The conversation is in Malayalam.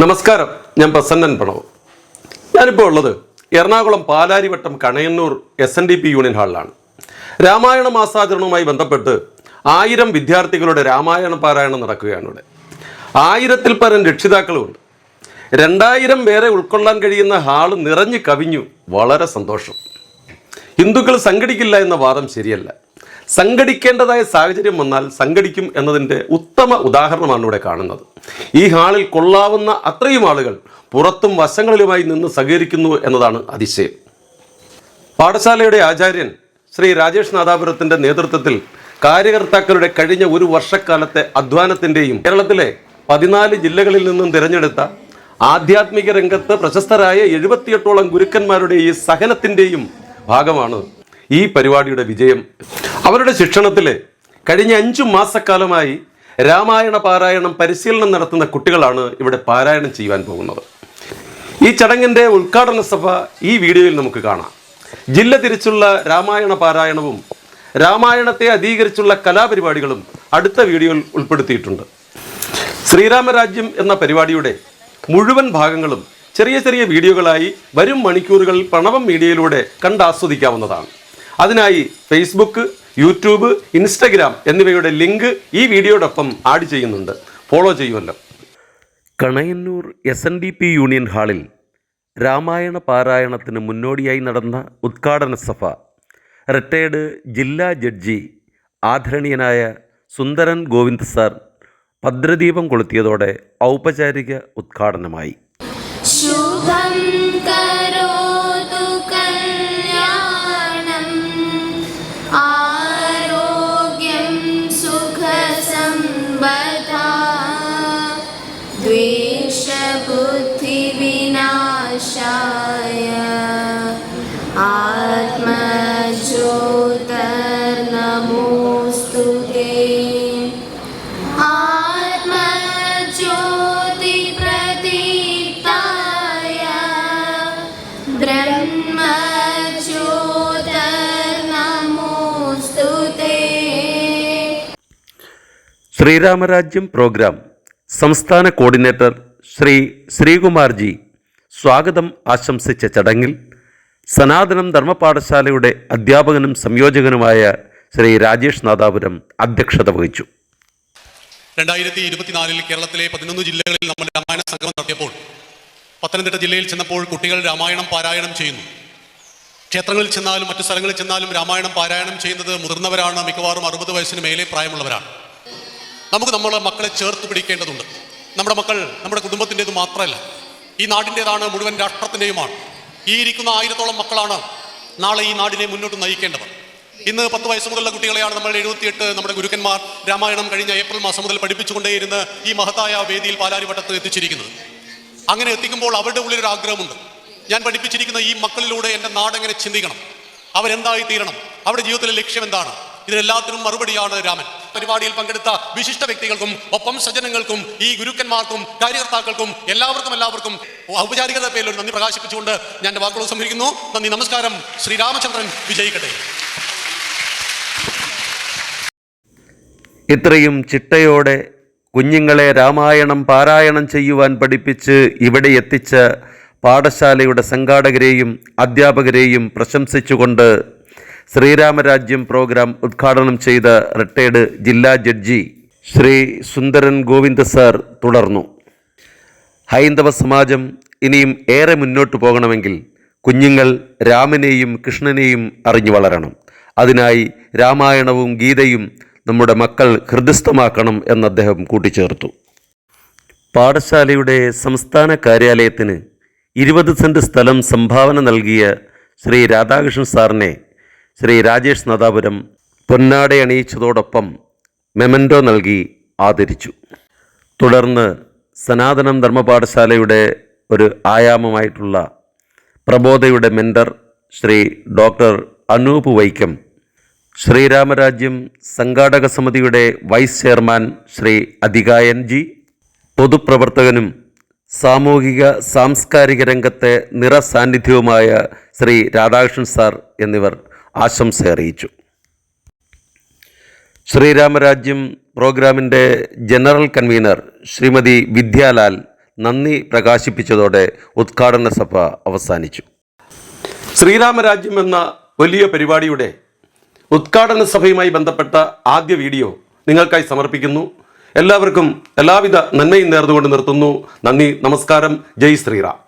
നമസ്കാരം. ഞാൻ പ്രസന്നൻ പ്രണവ്. ഞാനിപ്പോൾ ഉള്ളത് Ernakulam Palarivattom Kanayannur S N D P union ഹാളിലാണ്. Ramayana മാസാചരണവുമായി ബന്ധപ്പെട്ട് ആയിരം വിദ്യാർത്ഥികളുടെ രാമായണ പാരായണം നടക്കുകയാണ് ഇവിടെ. ആയിരത്തിൽ പരം രക്ഷിതാക്കളുമുണ്ട്. രണ്ടായിരം പേരെ ഉൾക്കൊള്ളാൻ കഴിയുന്ന ഹാൾ നിറഞ്ഞു കവിഞ്ഞു. വളരെ സന്തോഷം. ഹിന്ദുക്കൾ സംഘടിക്കില്ല എന്ന വാദം ശരിയല്ല. സംഘടിക്കേണ്ടതായ സാഹചര്യം വന്നാൽ സംഘടിക്കും എന്നതിന്റെ ഉത്തമ ഉദാഹരണമാണ് ഇവിടെ കാണുന്നത്. ഈ ഹാളിൽ കൊള്ളാവുന്ന അത്രയും ആളുകൾ പുറത്തും വശങ്ങളിലുമായി നിന്ന് സഹകരിക്കുന്നു എന്നതാണ് അതിശയം. പാഠശാലയുടെ ആചാര്യൻ ശ്രീ രാജേഷ് നാദാപുരത്തിന്റെ നേതൃത്വത്തിൽ കാര്യകർത്താക്കളുടെ കഴിഞ്ഞ ഒരു വർഷക്കാലത്തെ അധ്വാനത്തിന്റെയും കേരളത്തിലെ പതിനാല് ജില്ലകളിൽ നിന്നും തിരഞ്ഞെടുത്ത ആധ്യാത്മിക രംഗത്ത് പ്രശസ്തരായ എഴുപത്തിയെട്ടോളം ഗുരുക്കന്മാരുടെ ഈ സഹനത്തിന്റെയും ഭാഗമാണ് ഈ പരിപാടിയുടെ വിജയം. അവരുടെ ശിക്ഷണത്തിൽ കഴിഞ്ഞ അഞ്ചു മാസക്കാലമായി രാമായണ പാരായണം പരിശീലനം നടത്തുന്ന കുട്ടികളാണ് ഇവിടെ പാരായണം ചെയ്യുവാൻ പോകുന്നത്. ഈ ചടങ്ങിന്റെ ഉദ്ഘാടന സഭ ഈ വീഡിയോയിൽ നമുക്ക് കാണാം. ജില്ല തിരിച്ചുള്ള രാമായണ പാരായണവും രാമായണത്തെ അധീകരിച്ചുള്ള കലാപരിപാടികളും അടുത്ത വീഡിയോയിൽ ഉൾപ്പെടുത്തിയിട്ടുണ്ട്. ശ്രീരാമരാജ്യം എന്ന പരിപാടിയുടെ മുഴുവൻ ഭാഗങ്ങളും ചെറിയ ചെറിയ വീഡിയോകളായി വരും മണിക്കൂറുകളിൽ പ്രണവം മീഡിയയിലൂടെ കണ്ടാസ്വദിക്കാവുന്നതാണ് അതിനായി ഫേസ്ബുക്ക് യൂട്യൂബ് ഇൻസ്റ്റഗ്രാം എന്നിവയുടെ ലിങ്ക് ഈ വീഡിയോടൊപ്പം ആഡ് ചെയ്യുന്നുണ്ട്. ഫോളോ ചെയ്യുമല്ലോ. Kanayannur S N D P union ഹാളിൽ രാമായണ പാരായണത്തിന് മുന്നോടിയായി നടന്ന ഉദ്ഘാടന സഭ റിട്ടയേർഡ് ജില്ലാ ജഡ്ജി ആദരണീയനായ സുന്ദരൻ ഗോവിന്ദ് സാർ ഭദ്രദീപം കൊളുത്തിയതോടെ ഔപചാരിക ഉദ്ഘാടനമായി. आत्मज्योतर्नमोऽस्तु ते आत्मज्योतिप्रदीप्ताय ब्रह्मज्योतिर्नमोऽस्तु ते ശ്രീരാമരാജ്യം പ്രോഗ്രാം സംസ്ഥാന കോർഡിനേറ്റർ ശ്രീ ശ്രീകുമാർജി സ്വാഗതം ആശംസിച്ച ചടങ്ങിൽ സനാതനം ധർമ്മപാഠശാലയുടെ അധ്യാപകനും സംയോജകനുമായ ശ്രീ രാജേഷ് നാദാപുരം അധ്യക്ഷത വഹിച്ചു. രണ്ടായിരത്തി ഇരുപത്തിനാലിൽ കേരളത്തിലെ പതിനൊന്ന് ജില്ലകളിൽ നമ്മൾ രാമായണ സംഗമം നടത്തിയപ്പോൾ പത്തനംതിട്ട ജില്ലയിൽ ചെന്നപ്പോൾ കുട്ടികൾ രാമായണം പാരായണം ചെയ്യുന്നു. ക്ഷേത്രങ്ങളിൽ ചെന്നാലും മറ്റു സ്ഥലങ്ങളിൽ ചെന്നാലും രാമായണം പാരായണം ചെയ്യുന്നത് മുതിർന്നവരാണ് മിക്കവാറും അറുപത് വയസ്സിന് മേലെ പ്രായമുള്ളവരാണ്. നമുക്ക് നമ്മളെ മക്കളെ ചേർത്ത് പിടിക്കേണ്ടതുണ്ട്. നമ്മുടെ മക്കൾ നമ്മുടെ കുടുംബത്തിന്റെത് മാത്രമല്ല ഈ നാടിന്റെതാണ് മുഴുവൻ രാഷ്ട്രത്തിന്റെയുമാണ്. ഈ ഇരിക്കുന്ന ആയിരത്തോളം മക്കളാണ് നാളെ ഈ നാടിനെ മുന്നോട്ട് നയിക്കേണ്ടത്. ഇന്ന് പത്ത് വയസ്സ് മുതലുള്ള കുട്ടികളെയാണ് നമ്മൾ എഴുപത്തിയെട്ട് നമ്മുടെ ഗുരുക്കന്മാർ രാമായണം കഴിഞ്ഞ ഏപ്രിൽ മാസം മുതൽ പഠിപ്പിച്ചുകൊണ്ടേയിരുന്ന് ഈ മഹത്തായ വേദിയിൽ പാലാരിവട്ടത്ത് എത്തിച്ചിരിക്കുന്നത്. അങ്ങനെ എത്തിക്കുമ്പോൾ അവരുടെ ഉള്ളിൽ ഒരു ആഗ്രഹമുണ്ട്. ഞാൻ പഠിപ്പിച്ചിരിക്കുന്ന ഈ മക്കളിലൂടെ എന്റെ നാടെങ്ങനെ ചിന്തിക്കണം? അവരെന്തായി തീരണം? അവരുടെ ജീവിതത്തിലെ ലക്ഷ്യം എന്താണ് ഇതിനെല്ലാത്തിനും മറുപടിയാണ് രാമൻ. പരിപാടിയിൽ പങ്കെടുത്ത വിശിഷ്ട വ്യക്തികൾക്കും ഒപ്പം സജ്ജനങ്ങൾക്കും ഈ ഗുരുക്കന്മാർക്കും കാര്യകർത്താക്കൾക്കും എല്ലാവർക്കും എല്ലാവർക്കും ഔപചാരികത പേരിൽ ഒരു നന്ദി പ്രകാശിപ്പിച്ചുകൊണ്ട് ഞാൻ വാക്കുകൾ സംഹരിക്കുന്നു നന്ദി നമസ്കാരം. ശ്രീരാമചന്ദ്രൻ വിജയിക്കട്ടെ. ഇത്രയും ചിട്ടയോടെ കുഞ്ഞുങ്ങളെ രാമായണം പാരായണം ചെയ്യുവാൻ പഠിപ്പിച്ച് ഇവിടെ എത്തിച്ച പാഠശാലയുടെ സംഘാടകരെയും അധ്യാപകരെയും പ്രശംസിച്ചുകൊണ്ട് ശ്രീരാമരാജ്യം പ്രോഗ്രാം ഉദ്ഘാടനം ചെയ്ത റിട്ടയർഡ് ജില്ലാ ജഡ്ജി ശ്രീ സുന്ദരൻ ഗോവിന്ദ് സാർ തുടർന്നു. ഹൈന്ദവ സമാജം ഇനിയും ഏറെ മുന്നോട്ട് പോകണമെങ്കിൽ കുഞ്ഞുങ്ങൾ രാമനെയും കൃഷ്ണനെയും അറിഞ്ഞു വളരണം. അതിനായി രാമായണവും ഗീതയും നമ്മുടെ മക്കൾ ഹൃദയസ്ഥമാക്കണം എന്ന് അദ്ദേഹം കൂട്ടിച്ചേർത്തു. പാഠശാലയുടെ സംസ്ഥാന കാര്യാലയത്തിന് ഇരുപത് സെന്റ് സ്ഥലം സംഭാവന നൽകിയ ശ്രീ രാധാകൃഷ്ണൻ സാറിനെ ശ്രീ രാജേഷ് നദാപുരം പൊന്നാട അണിയിച്ചതോടൊപ്പം മെമന്റോ നൽകി ആദരിച്ചു. തുടർന്ന് സനാതനം ധർമ്മപാഠശാലയുടെ ഒരു ആയാമമായിട്ടുള്ള പ്രബോധയുടെ മെന്റർ ശ്രീ ഡോക്ടർ അനൂപ് വൈക്കം ശ്രീരാമരാജ്യം സംഘാടക സമിതിയുടെ vice chairman Shri Adhikayan G. പൊതുപ്രവർത്തകനും സാമൂഹിക സാംസ്കാരിക രംഗത്തെ നിറസാന്നിധ്യവുമായ ശ്രീ രാധാകൃഷ്ണൻ സാർ എന്നിവർ ആശംസ അറിയിച്ചു. ശ്രീരാമരാജ്യം പ്രോഗ്രാമിന്റെ ജനറൽ കൺവീനർ ശ്രീമതി വിദ്യാലാൽ നന്ദി പ്രകാശിപ്പിച്ചതോടെ ഉദ്ഘാടന സഭ അവസാനിച്ചു. ശ്രീരാമരാജ്യം എന്ന വലിയ പരിപാടിയുടെ ഉദ്ഘാടന സഭയുമായി ബന്ധപ്പെട്ട ആദ്യ വീഡിയോ നിങ്ങൾക്കായി സമർപ്പിക്കുന്നു. എല്ലാവർക്കും എല്ലാവിധ നന്മയും നേർന്നുകൊണ്ട് നിർത്തുന്നു. നന്ദി നമസ്കാരം. ജയ് ശ്രീറാം.